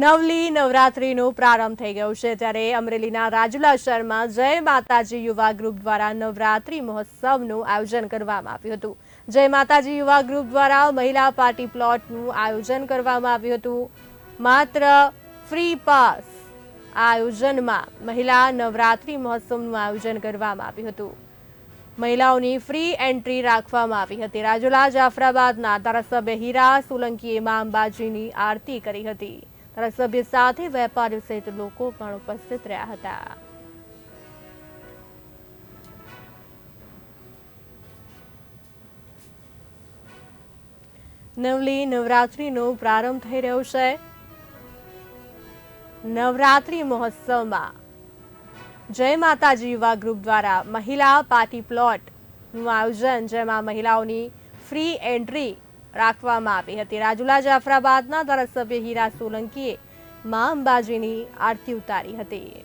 નવલી નવરાત્રીનો પ્રારંભ થઈ ગયો છે ત્યારે અમરેલીના રાજુલા શહેરમાં જય માતાજી યુવા ગ્રુપ દ્વારા નવરાત્રી મહોત્સવનું આયોજન કરવામાં આવ્યું હતું. જય માતાજી યુવા ગ્રુપ દ્વારા મહિલા પાર્ટી પ્લોટનું આયોજન કરવામાં આવ્યું હતું. માત્ર ફ્રી પાસ આયોજનમાં મહિલા નવરાત્રી મહોત્સવનું આયોજન કરવામાં આવ્યું હતું. મહિલાઓની ફ્રી એન્ટ્રી રાખવામાં આવી હતી. રાજુલા, જાફરાબાદના ધારાસભ્ય હીરા સોલંકીએ મા અંબાજીની આરતી કરી હતી. ધારાસભ્ય સાથે વેપારીઓ સહિત લોકો પણ ઉપસ્થિત રહ્યા હતા. નવલી નવરાત્રીનો પ્રારંભ થઈ રહ્યો છે. નવરાત્રી મહોત્સવમાં જય માતાજી યુવા ગ્રુપ દ્વારા મહિલા પાર્ટી પ્લોટનું આયોજન, જેમાં મહિલાઓની ફ્રી એન્ટ્રી રાખવામાં આવી હતી. રાજુલા જાફરાબાદના ધારાસભ્ય હીરા સોલંકીએ મા અંબાજીની આરતી ઉતારી હતી.